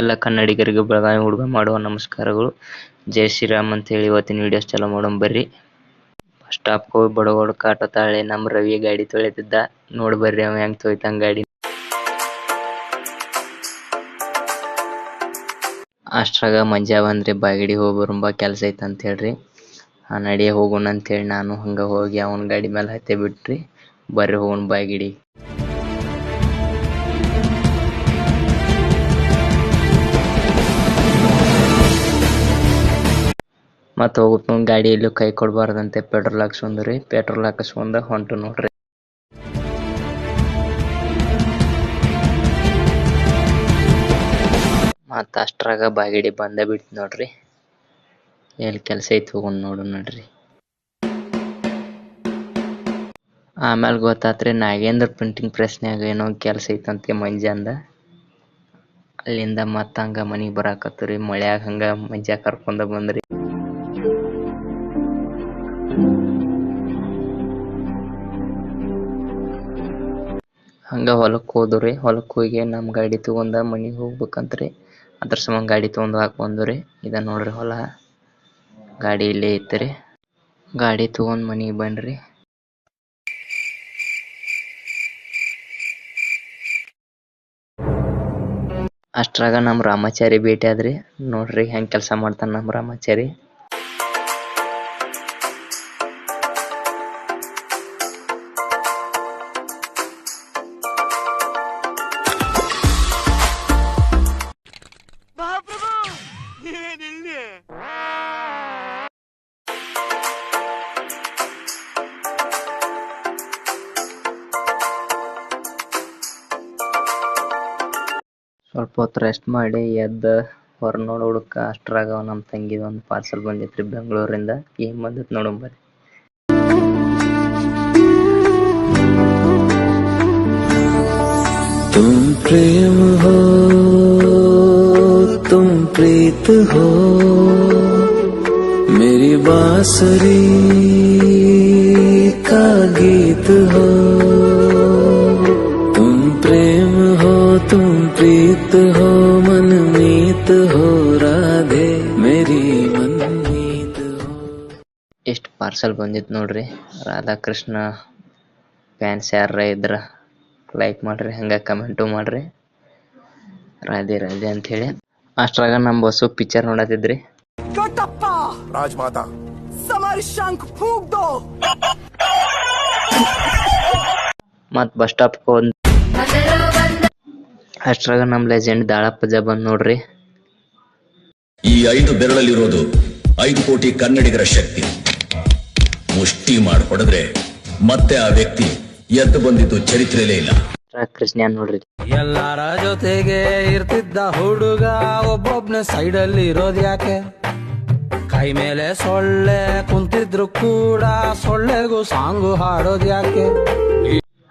ಎಲ್ಲ ಕನ್ನಡಿಗರಿಗೆ ಬೆಳಗಾವಿ ಹುಡುಗ ಮಾಡುವ ನಮಸ್ಕಾರಗಳು. ಜೈ ಶ್ರೀರಾಮ್ ಅಂತ ಹೇಳಿ ಇವತ್ತಿನ ವಿಡಿಯೋಸ್ ಚಾಲೂ ಮಾಡೋಣ ಬರ್ರಿ. ಸ್ಟಾಪ್ ಹೋಗಿ ಬಡಗೋಡ್ ಕಾಟ ತಾಳೆ ನಮ್ಮ ರವಿ ಗಾಡಿ ತೊಳೆತಿದ್ದ ನೋಡಿ ಬರ್ರಿ ಅವ ಹೆಂಗ್ ತೊಯ್ತಾನ ಗಾಡಿ. ಅಷ್ಟ್ರಾಗ ಮಂಜಾ ಬಂದ್ರಿ ಬಾಗಿಡಿ ಹೋಗಿ ಬರುಂಬ ಕೆಲಸ ಐತೆ ಅಂತ ಹೇಳ್ರಿ. ಆ ನಡಿಯ ಹೋಗೋಣ ಅಂತೇಳಿ ನಾನು ಹಂಗ ಹೋಗಿ ಅವನ ಗಾಡಿ ಮೇಲೆ ಹತ್ತೆ ಬಿಟ್ರಿ. ಬರ್ರಿ ಹೋಗೋಣ ಬಾಗಿಡಿ. ಮತ್ತು ಹೋಗುತ್ತ ಗಾಡಿ ಕೈ ಕೊಡಬಾರ್ದಂತೆ ಪೆಟ್ರೋಲ್ ಹಾಕ್ಸ್ಕೊಂಡ್ರಿ ಪೆಟ್ರೋಲ್ ಹಾಕಿಸ್ಕೊಂಡ ಹೊಂಟು ನೋಡ್ರಿ. ಮತ್ತ ಅಷ್ಟರಾಗ ಬಾಗಿಡಿ ಬಂದ ಬಿಡ್ತು ನೋಡ್ರಿ. ಎಲ್ಲಿ ಕೆಲಸ ಐತಿ ಹೋಗೋಣ ನೋಡು ನೋಡ್ರಿ. ಆಮೇಲೆ ಗೊತ್ತಾತ್ರಿ, ನಾಗೇಂದ್ರ ಪ್ರಿಂಟಿಂಗ್ ಪ್ರೆಸ್ನ್ಯಾಗ ಏನೋ ಕೆಲಸ ಐತಂತೆ ಮಂಜ ಅಂದ ಅಲ್ಲಿಂದ ಮತ್ತ ಹಂಗ ಮನಿಗೆ ಬರಾಕತ್ತೀರಿ, ಮಳೆಯಾಗ ಹಂಗ ಮಂಜ ಕರ್ಕೊಂಡ ಬಂದ್ರಿ. ಹಂಗ ಹೊಲಕ್ಕೆ ಹೋದ್ರಿ. ಹೊಲಕ್ಕೆ ಹೋಗಿ ನಮ್ಮ ಗಾಡಿ ತಗೊಂಡ ಮನೆಗೆ ಹೋಗ್ಬೇಕಂತ್ರಿ. ಅದ್ರ ಸಂಬಂಧ ಗಾಡಿ ತಗೊಂಡ್ ಹಾಕ್ ಬಂದ್ರಿ. ಇದ ನೋಡ್ರಿ ಹೊಲ. ಗಾಡಿ ಇಲ್ಲೇ ಐತ್ರಿ. ಗಾಡಿ ತಗೊಂಡ್ ಮನೆಗೆ ಬನ್ರಿ. ಅಷ್ಟರಾಗ ನಮ್ಮ ರಾಮಾಚಾರಿ ಭೇಟಿ ಆದ್ರಿ. ನೋಡ್ರಿ ಹೆಂಗೆ ಕೆಲಸ ಮಾಡ್ತಾನ ನಮ್ಮ ರಾಮಾಚಾರಿ. ಸ್ವಲ್ಪ ಹೊತ್ತು ರೆಸ್ಟ್ ಮಾಡಿ ಎದ್ದ ಹೊರ ನೋಡ್ ಹುಡುಕ ಅಷ್ಟ್ರಾಗ ನಮ್ಮ ತಂಗಿದ ಒಂದು ಪಾರ್ಸಲ್ ಬಂದಿತ್ರಿ ಬೆಂಗಳೂರಿಂದ ಏನ್ ಬಂದಿತ್ ನೋಡೋಣ ಬರ್ರಿ तुम प्रेम हो तुम प्रीत हो मेरी बांसुरी का गीत हो मनमीत हो राधे मेरी मनमीत हो ಎಷ್ಟು ಪಾರ್ಸಲ್ ಬಂದಿತ್ತು ನೋಡ್ರಿ ರಾಧಾಕೃಷ್ಣ ಫ್ಯಾನ್ಸ್ ಯಾರ ಇದ್ರ ಲೈಕ್ ಮಾಡ್ರಿ ಹಂಗ ಕಮೆಂಟು ಮಾಡ್ರಿ ರಾಧೆ ರಾಧೆ ಅಂತ ಹೇಳಿ ಅಷ್ಟ್ರಾಗ ನಮ್ಮ ಬಸ್ಸು ಪಿಕ್ಚರ್ ನೋಡತಿದ್ರಿ कटप्पा राजमाता समर शंख फूक दो ಮತ್ ಬಸ್ ಸ್ಟಾಪ್ ಹೋದ್ ಅಷ್ಟ್ರಾಗ ನಮ್ಮ ಲೆಜೆಂಡ್ ದಾಳಪ್ಪಜ ಬಂದ್ ನೋಡ್ರಿ. ಈ ಐದು ಬೆರಳಲ್ಲಿರೋದು ಐದು ಕೋಟಿ ಕನ್ನಡಿಗರ ಶಕ್ತಿ. ಮುಷ್ಟಿ ಮಾಡಿ ಹೊಡೆದ್ರೆ ಮತ್ತೆ ಆ ವ್ಯಕ್ತಿ ಎದ್ದು ಬಂದಿದ್ದು ಚರಿತ್ರೆಯಲ್ಲೇ ಇಲ್ಲ. ಕೃಷ್ಣ ನೋಡ್ರಿ. ಎಲ್ಲಾರ ಜೊತೆಗೆ ಇರ್ತಿದ್ದ ಹುಡುಗ ಒಬ್ಬೊಬ್ನ ಸೈಡ್ ಅಲ್ಲಿ ಇರೋದ್ ಯಾಕೆ? ಕೈ ಮೇಲೆ ಸೊಳ್ಳೆ ಕುಂತಿದ್ರು ಕೂಡ ಸೊಳ್ಳೆಗೂ ಸಾಂಗು ಹಾಡೋದ್ ಯಾಕೆ?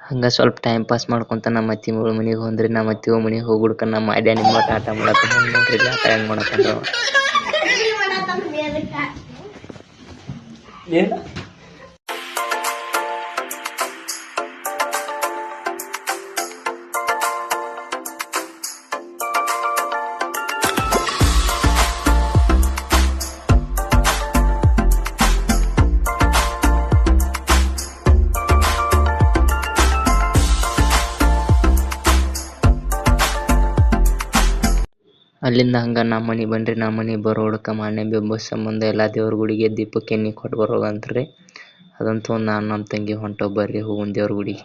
ಹಂಗ ಸ್ವಲ್ಪ ಟೈಮ್ ಪಾಸ್ ಮಾಡ್ಕೊಂತ ನಮ್ಮ ಅತ್ತಿ ಮನೆಗೆ ಹೋದ್ರಿ, ನಮ್ಮ ಅತ್ತಿ ಮನಿಗೆ ಹೋಗುಡ್ಕ ನಮ್ಮ ಮಾಡ್ಯ ನಿಮ್ಮ ಆಟ ಮಾಡಕ ನೋಡ್ರಿ ಆಟ ಹೆಂಗೆ ಮಾಡಕ್ಕೆ ಅವ. ಅಲ್ಲಿಂದ ಹಂಗ ನಮ್ಮ ಮನಿ ಬನ್ರಿ ನಮ್ಮ ಮನಿ ಬರೋ ಹುಡ್ಕ ಮಾನ್ಯ ಬೆಂಬಸ್ ಸಂಬಂಧ ಎಲ್ಲ ದೇವ್ರ ಗುಡಿಗೆ ದೀಪಕ್ಕೆ ಎಣ್ಣೆ ಕೊಟ್ಟು ಬರೋಗಂತ್ರಿ ಅದಂತೂ ನಾನು ನಮ್ಮ ತಂಗಿ ಹೊಂಟೋ ಬರ್ರಿ ಹೋಗೋಣ ದೇವ್ರ ಗುಡಿಗೆ.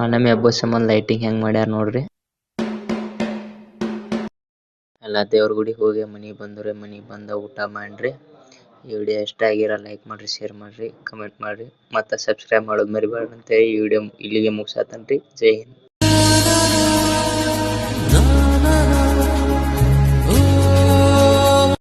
ಮಾನಮಿ ಹಬ್ಬದ ಸಂಬಂಧ ಲೈಟಿಂಗ್ ಹೆಂಗ್ ಮಾಡ್ಯಾರ ನೋಡ್ರಿ. ಎಲ್ಲ ದೇವ್ರ ಗುಡಿಗೆ ಹೋಗಿ ಮನೆಗೆ ಬಂದ್ರೆ ಮನೆಗೆ ಬಂದ ಊಟ ಮಾಡ್ರಿ. ಈ ವಿಡಿಯೋ ಇಷ್ಟ ಆಗಿರ ಲೈಕ್ ಮಾಡ್ರಿ ಶೇರ್ ಮಾಡ್ರಿ ಕಮೆಂಟ್ ಮಾಡ್ರಿ. ಮತ್ತೆ ಸಬ್ಸ್ಕ್ರೈಬ್ ಮಾಡೋದು ಮರಿಬೇಡ್ರಿ ಅಂತ ಈ ವಿಡಿಯೋ ಇಲ್ಲಿಗೆ ಮುಗಿಸಾತೇನ್ರಿ. ಜೈ ಹಿಂದ್.